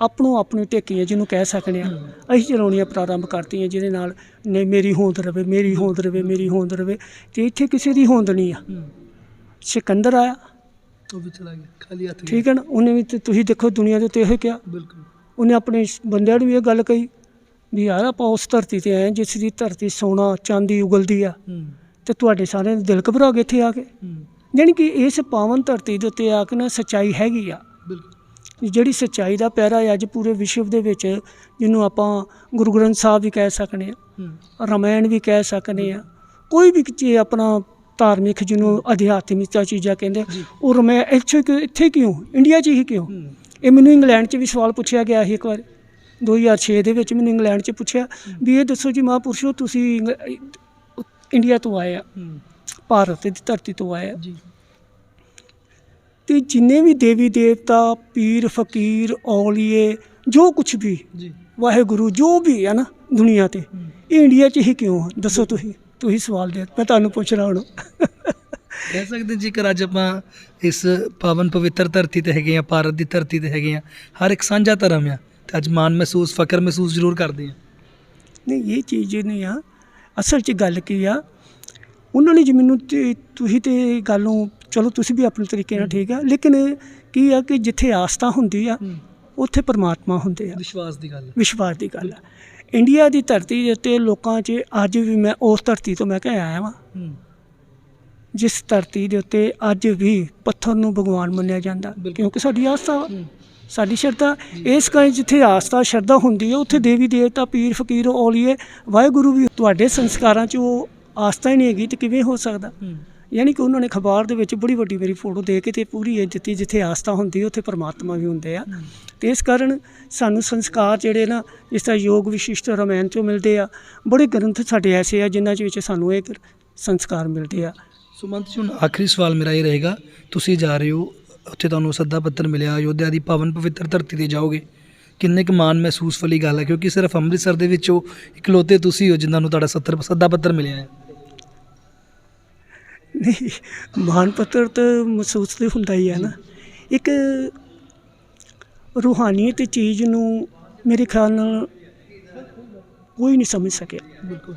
ਆਪਣੋ ਆਪਣੀ ਟੇਕੀਆਂ ਜਿਹਨੂੰ ਕਹਿ ਸਕਦੇ ਆ ਅਸੀਂ ਚਲਾਉਣੀਆਂ ਪ੍ਰਾਰੰਭ ਕਰਤੀਆਂ ਜਿਹਦੇ ਨਾਲ ਨੇ ਮੇਰੀ ਹੋਂਦ ਰਵੇ ਮੇਰੀ ਹੋਂਦ ਰਵੇ ਮੇਰੀ ਹੋਂਦ ਰਵੇ। ਤੇ ਇੱਥੇ ਕਿਸੇ ਦੀ ਹੋਂਦ ਨਹੀਂ ਆ। ਸਿਕੰਦਰ ਆਇਆ। ਉਹ ਵੀ ਚਲਾ ਗਿਆ ਖਾਲੀ ਹੱਥ। ਠੀਕ ਹੈ ਨਾ? ਉਹਨੇ ਵੀ ਤੁਸੀਂ ਦੇਖੋ ਦੁਨੀਆ ਦੇ ਉੱਤੇ ਇਹ ਕਿਹਾ। ਬਿਲਕੁਲ। ਉਹਨੇ ਆਪਣੇ ਬੰਦਿਆਂ ਨੂੰ ਵੀ ਇਹ ਗੱਲ ਕਹੀ ਵੀ ਯਾਰ ਆਪਾਂ ਉਸ ਧਰਤੀ ਤੇ ਆਏ ਜਿਸ ਦੀ ਧਰਤੀ ਸੋਨਾ ਚਾਂਦੀ ਉਗਲਦੀ ਆ। ਤੇ ਤੁਹਾਡੇ ਸਾਰਿਆਂ ਦੇ ਦਿਲ ਘਬਰਾ ਗਏ ਇੱਥੇ ਆ ਕੇ। ਯਾਨੀ ਕਿ ਇਸ ਪਾਵਨ ਧਰਤੀ ਦੇ ਉੱਤੇ ਆ ਕੇ ਨਾ ਸੱਚਾਈ ਹੈਗੀ ਆ। ਜਿਹੜੀ ਸੱਚਾਈ ਦਾ ਪਹਿਰਾ ਅੱਜ ਪੂਰੇ ਵਿਸ਼ਵ ਦੇ ਵਿੱਚ ਜਿਹਨੂੰ ਆਪਾਂ ਗੁਰੂ ਗ੍ਰੰਥ ਸਾਹਿਬ ਵੀ ਕਹਿ ਸਕਨੇ ਆ ਰਾਮਾਇਣ ਵੀ ਕਹਿ ਸਕਨੇ ਆ ਕੋਈ ਵੀ ਚੀਜ਼ ਆਪਣਾ ਧਾਰਮਿਕ ਜਿਹਨੂੰ ਅਧਿਆਤਮਿਕਤਾ ਚੀਜ਼ਾਂ ਕਹਿੰਦੇ ਜੀ। ਉਹ ਰਮੈ ਇੱਥੇ ਕਿਉਂ- ਇੱਥੇ ਕਿਉਂ? ਇੰਡੀਆ 'ਚ ਹੀ ਕਿਉਂ? ਇਹ ਮੈਨੂੰ ਇੰਗਲੈਂਡ 'ਚ ਵੀ ਸਵਾਲ ਪੁੱਛਿਆ ਗਿਆ ਸੀ ਇੱਕ ਵਾਰ। 2006 ਦੇ ਵਿੱਚ ਮੈਨੂੰ ਇੰਗਲੈਂਡ 'ਚ ਪੁੱਛਿਆ ਵੀ ਇਹ ਦੱਸੋ ਜੀ ਮਹਾਂਪੁਰਸ਼ੋ ਤੁਸੀਂ ਇੰਡੀਆ ਤੋਂ ਆਏ ਆ। ਭਾਰਤ ਦੀ ਧਰਤੀ ਤੋਂ ਆਏ ਆ ਜੀ। ਤੇ ਜਿੰਨੇ ਵੀ ਦੇਵੀ ਦੇਵਤਾ ਪੀਰ ਫਕੀਰ ਔਲੀਏ ਜੋ ਕੁਝ ਵੀ ਜੀ। ਵਾਹਿਗੁਰੂ ਜੋ ਵੀ ਹੈ ਨਾ ਦੁਨੀਆ ਤੇ। ਇਹ ਇੰਡੀਆ 'ਚ ਹੀ ਕਿਉਂ ਆ? ਦੱਸੋ ਤੁਸੀਂ ਤੁਸੀਂ ਸਵਾਲ ਦੇ ਮੈਂ ਤੁਹਾਨੂੰ ਪੁੱਛ ਰਿਹਾ ਹੁਣ ਕਹਿ ਸਕਦੇ ਜੇਕਰ ਅੱਜ ਆਪਾਂ ਇਸ ਪਾਵਨ ਪਵਿੱਤਰ ਧਰਤੀ ਤੇ ਹੈਗੇ ਆ ਭਾਰਤ ਦੀ ਧਰਤੀ ਤੇ ਹੈਗੇ ਆ ਹਰ ਇੱਕ ਸਾਂਝਾ ਧਰਮ ਆ ਤੇ ਅੱਜ ਮਾਣ ਮਹਿਸੂਸ ਫਕਰ ਮਹਿਸੂਸ ਜ਼ਰੂਰ ਕਰਦੇ ਆ ਨਹੀਂ ਇਹ ਚੀਜ਼ ਨਹੀਂ ਆ। ਅਸਲ 'ਚ ਗੱਲ ਕੀ ਆ? ਉਹਨਾਂ ਨੇ ਜੀ ਮੈਨੂੰ ਤੇ ਤੁਸੀਂ ਤੇ ਗੱਲ ਨੂੰ ਚਲੋ ਤੁਸੀਂ ਵੀ ਆਪਣੇ ਤਰੀਕੇ ਨਾਲ ਠੀਕ ਆ ਲੇਕਿਨ ਕੀ ਆ ਕਿ ਜਿੱਥੇ ਆਸਥਾ ਹੁੰਦੀ ਆ ਉੱਥੇ ਪਰਮਾਤਮਾ ਹੁੰਦੇ ਆ। ਵਿਸ਼ਵਾਸ ਦੀ ਗੱਲ ਵਿਸ਼ਵਾਸ ਦੀ ਗੱਲ ਆ। ਇੰਡੀਆ ਦੀ ਧਰਤੀ ਦੇ ਉੱਤੇ ਲੋਕਾਂ 'ਚ ਅੱਜ ਵੀ ਮੈਂ ਉਸ ਧਰਤੀ ਤੋਂ ਮੈਂ ਕਿਹਾ ਆਇਆ ਵਾਂ। ਹੂੰ। ਜਿਸ ਧਰਤੀ ਦੇ ਉੱਤੇ ਅੱਜ ਵੀ ਪੱਥਰ ਨੂੰ ਭਗਵਾਨ ਮੰਨਿਆ ਜਾਂਦਾ। ਕਿਉਂਕਿ ਸਾਡੀ ਆਸਥਾ ਸਾਡੀ ਸ਼ਰਧਾ। ਇਸ ਕਾਰਨ ਜਿੱਥੇ ਆਸਥਾ ਸ਼ਰਧਾ ਹੁੰਦੀ ਹੈ ਉੱਥੇ ਦੇਵੀ ਦੇਵਤਾ ਪੀਰ ਫਕੀਰ ਔਲੀਏ ਵਾਹਿਗੁਰੂ ਵੀ ਤੁਹਾਡੇ ਸੰਸਕਾਰਾਂ 'ਚ ਉਹ ਆਸਥਾ ਹੀ ਨਹੀਂ ਹੈਗੀ ਤੇ ਕਿਵੇਂ ਹੋ ਸਕਦਾ? ਯਾਨੀ ਕਿ ਉਹਨਾਂ ਨੇ ਅਖਬਾਰ ਦੇ ਵਿੱਚ ਬੜੀ ਵੱਡੀ ਮੇਰੀ ਫੋਟੋ ਦੇ ਕੇ ਤੇ ਪੂਰੀ ਇਹ ਦਿੱਤੀ ਜਿੱਥੇ ਆਸਥਾ ਹੁੰਦੀ ਉੱਥੇ ਪਰਮਾਤਮਾ ਵੀ ਹੁੰਦੇ ਆ। ਤੇ ਇਸ ਕਾਰਨ ਸਾਨੂੰ ਸੰਸਕਾਰ ਜਿਹੜੇ ਨਾ ਜਿਸ ਤਰ੍ਹਾਂ ਯੋਗ ਵਿਸ਼ਿਸ਼ਟ ਰਮਾਇਣ ਚੋਂ ਮਿਲਦੇ ਆ। ਬੜੇ ਗ੍ਰੰਥ ਸਾਡੇ ਐਸੇ ਆ ਜਿਨ੍ਹਾਂ 'ਚ ਵਿੱਚ ਸਾਨੂੰ ਇਹ ਸੰਸਕਾਰ ਮਿਲਦੇ ਆ। ਸੁਮੰਤ ਜੀ ਹੁਣ ਆਖਰੀ ਸਵਾਲ ਮੇਰਾ ਇਹ ਰਹੇਗਾ। ਤੁਸੀਂ ਜਾ ਰਹੇ ਹੋ ਉੱਥੇ ਤੁਹਾਨੂੰ ਸੱਦਾ ਪੱਤਰ ਮਿਲਿਆ ਅਯੋਧਿਆ ਦੀ ਪਾਵਨ ਪਵਿੱਤਰ ਧਰਤੀ ਤੇ ਜਾਓਗੇ। ਕਿੰਨੇ ਕੁ ਮਾਣ ਮਹਿਸੂਸ ਵਾਲੀ ਗੱਲ ਹੈ ਕਿਉਂਕਿ ਸਿਰਫ ਅੰਮ੍ਰਿਤਸਰ ਦੇ ਵਿੱਚੋਂ ਇਕਲੌਤੇ ਤੁਸੀਂ ਹੋ ਜਿਨ੍ਹਾਂ ਨੂੰ ਤੁਹਾਡਾ 70 ਸੱਦਾ ਪੱਤਰ ਮਿਲਿਆ ਹੈ। ਨਹੀਂ ਮਾਨ ਪੱਤਰ ਤਾਂ ਮਹਿਸੂਸ ਤੇ ਹੁੰਦਾ ਹੀ ਹੈ ਨਾ। ਇੱਕ ਰੂਹਾਨੀਅਤ ਚੀਜ਼ ਨੂੰ ਮੇਰੇ ਖਿਆਲ ਨਾਲ ਕੋਈ ਨਹੀਂ ਸਮਝ ਸਕਿਆ। ਬਿਲਕੁਲ।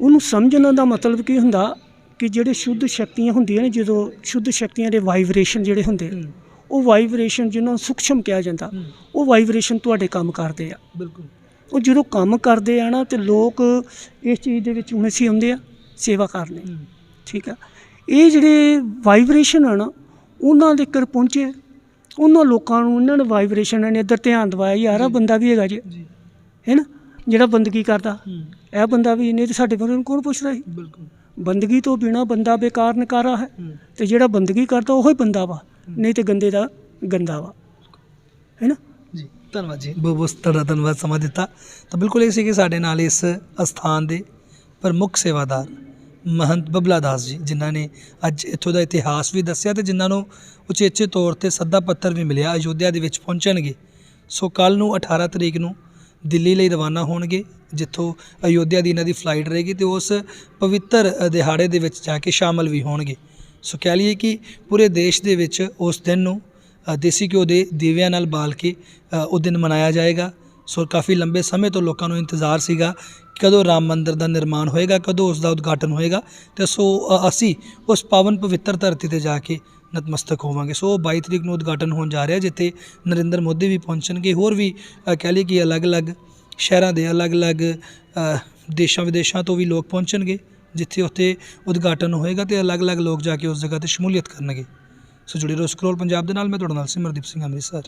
ਉਹਨੂੰ ਸਮਝਣ ਦਾ ਮਤਲਬ ਕੀ ਹੁੰਦਾ ਕਿ ਜਿਹੜੇ ਸ਼ੁੱਧ ਸ਼ਕਤੀਆਂ ਹੁੰਦੀਆਂ ਨੇ ਜਦੋਂ ਸ਼ੁੱਧ ਸ਼ਕਤੀਆਂ ਦੇ ਵਾਈਬ੍ਰੇਸ਼ਨ ਜਿਹੜੇ ਹੁੰਦੇ ਉਹ ਵਾਈਬ੍ਰੇਸ਼ਨ ਜਿਹਨੂੰ ਸੂਖਸ਼ਮ ਕਿਹਾ ਜਾਂਦਾ ਉਹ ਵਾਈਬ੍ਰੇਸ਼ਨ ਤੁਹਾਡੇ ਕੰਮ ਕਰਦੇ ਆ। ਬਿਲਕੁਲ। ਉਹ ਜਦੋਂ ਕੰਮ ਕਰਦੇ ਆ ਨਾ ਤੇ ਲੋਕ ਇਸ ਚੀਜ਼ ਦੇ ਵਿੱਚ ਹੁਣ ਅਸੀਂ ਆਉਂਦੇ ਆ ਸੇਵਾ ਕਰਨੇ ਠੀਕ ਆ ਇਹ ਜਿਹੜੇ ਵਾਈਬ੍ਰੇਸ਼ਨ ਆ ਨਾ ਉਹਨਾਂ ਦੇ ਕਰ ਪਹੁੰਚੇ। ਉਹਨਾਂ ਲੋਕਾਂ ਨੂੰ ਇਹਨਾਂ ਨੇ ਵਾਈਬ੍ਰੇਸ਼ਨ ਨੇ ਇੱਧਰ ਧਿਆਨ ਦਿਵਾਇਆ ਯਾਰ ਆ ਬੰਦਾ ਵੀ ਹੈਗਾ ਜੀ। ਜੀ। ਹੈ ਨਾ? ਜਿਹੜਾ ਬੰਦਗੀ ਕਰਦਾ? ਇਹ ਬੰਦਾ ਵੀ ਨਹੀਂ ਤੇ ਸਾਡੇ ਬਾਰੇ ਨੂੰ ਕੌਣ ਪੁੱਛਦਾ ਸੀ? ਬਿਲਕੁਲ। ਬੰਦਗੀ ਤੋਂ ਬਿਨਾ ਬੰਦਾ ਬੇਕਾਰ ਨਕਾਰਾ ਹੈ। ਹੂੰ। ਤੇ ਜਿਹੜਾ ਬੰਦਗੀ ਕਰਦਾ ਉਹ ਹੀ ਬੰਦਾ ਵਾ। ਨਹੀਂ ਤੇ ਗੰਦੇ ਦਾ ਗੰਦਾ ਵਾ। ਹੈ ਨਾ? ਜੀ। ਧੰਨਵਾਦ ਜੀ। ਬਹੁਤ ਬਹੁਤ ਤੁਹਾਡਾ ਧੰਨਵਾਦ ਸਮਾਂ ਦਿੱਤਾ। ਤਾਂ ਬਿਲਕੁਲ ਇਹ ਸੀ ਕਿ ਸਾਡੇ ਨਾਲ ਇਸ ਅਸਥਾਨ ਦੇ ਪ੍ਰਮੁੱਖ ਸੇਵਾਦਾਰ ਮਹੰਤ ਬਬਲਾ ਦਾਸ ਜੀ, ਜਿਨ੍ਹਾਂ ਨੇ ਅੱਜ ਇੱਥੋਂ ਦਾ ਇਤਿਹਾਸ ਵੀ ਦੱਸਿਆ ਤੇ ਜਿਨ੍ਹਾਂ ਨੂੰ ਉਚੇਚੇ ਤੌਰ ਤੇ ਸੱਦਾ ਪੱਤਰ ਵੀ ਮਿਲਿਆ, ਅਯੋਧਿਆ ਦੇ ਵਿੱਚ ਪਹੁੰਚਣਗੇ। ਸੋ ਕੱਲ ਨੂੰ 18 ਤਰੀਕ ਨੂੰ ਦਿੱਲੀ ਲਈ ਰਵਾਨਾ ਹੋਣਗੇ, ਜਿੱਥੋਂ ਅਯੋਧਿਆ ਦੀ ਇਹਨਾਂ ਦੀ ਫਲਾਈਟ ਰਹੇਗੀ ਤੇ ਉਸ ਪਵਿੱਤਰ ਦਿਹਾੜੇ ਦੇ ਵਿੱਚ ਜਾ ਕੇ ਸ਼ਾਮਲ ਵੀ ਹੋਣਗੇ। ਸੋ ਕਹਿ ਲਈਏ ਕਿ ਪੂਰੇ ਦੇਸ਼ ਦੇ ਵਿੱਚ ਉਸ ਦਿਨ ਨੂੰ ਦੇਸੀ ਘਿਓ ਦੇ ਦੀਵਿਆਂ ਨਾਲ ਬਾਲ ਕੇ ਉਹ ਦਿਨ ਮਨਾਇਆ ਜਾਏਗਾ। ਸੋ ਕਾਫੀ ਲੰਬੇ ਸਮੇਂ ਤੋਂ ਲੋਕਾਂ ਨੂੰ ਇੰਤਜ਼ਾਰ ਸੀਗਾ ਕਦੋਂ ਰਾਮ ਮੰਦਿਰ ਦਾ ਨਿਰਮਾਣ ਹੋਏਗਾ, ਕਦੋਂ ਉਸ ਦਾ ਉਦਘਾਟਨ ਹੋਏਗਾ ਤੇ ਸੋ ਅਸੀਂ ਉਸ ਪਾਵਨ ਪਵਿੱਤਰ ਧਰਤੀ ਤੇ ਜਾ ਕੇ ਨਤਮਸਤਕ ਹੋਵਾਂਗੇ। ਸੋ 22 ਤਰੀਕ ਨੂੰ ਉਦਘਾਟਨ ਹੋਣ ਜਾ ਰਿਹਾ, ਜਿੱਥੇ ਨਰਿੰਦਰ ਮੋਦੀ ਵੀ ਪਹੁੰਚਣਗੇ, ਹੋਰ ਵੀ ਕਹਿ ਲਈਏ ਕਿ ਅਲੱਗ-ਅਲੱਗ ਸ਼ਹਿਰਾਂ ਦੇ ਅਲੱਗ-ਅਲੱਗ ਦੇਸ਼ਾਂ ਵਿਦੇਸ਼ਾਂ ਤੋਂ ਵੀ ਲੋਕ ਪਹੁੰਚਣਗੇ, ਜਿੱਥੇ ਉੱਥੇ ਉਦਘਾਟਨ ਹੋਏਗਾ ਤੇ ਅਲੱਗ-ਅਲੱਗ ਲੋਕ ਜਾ ਕੇ ਉਸ ਜਗ੍ਹਾ ਤੇ ਸ਼ਮੂਲੀਅਤ ਕਰਨਗੇ। ਸੋ ਜੁੜੇ ਰਹੋ ਸਕਰੋਲ ਪੰਜਾਬ ਦੇ ਨਾਲ, ਮੈਂ ਤੁਹਾਡੇ ਨਾਲ ਸਿਮਰਦੀਪ ਸਿੰਘ, ਅੰਮ੍ਰਿਤਸਰ।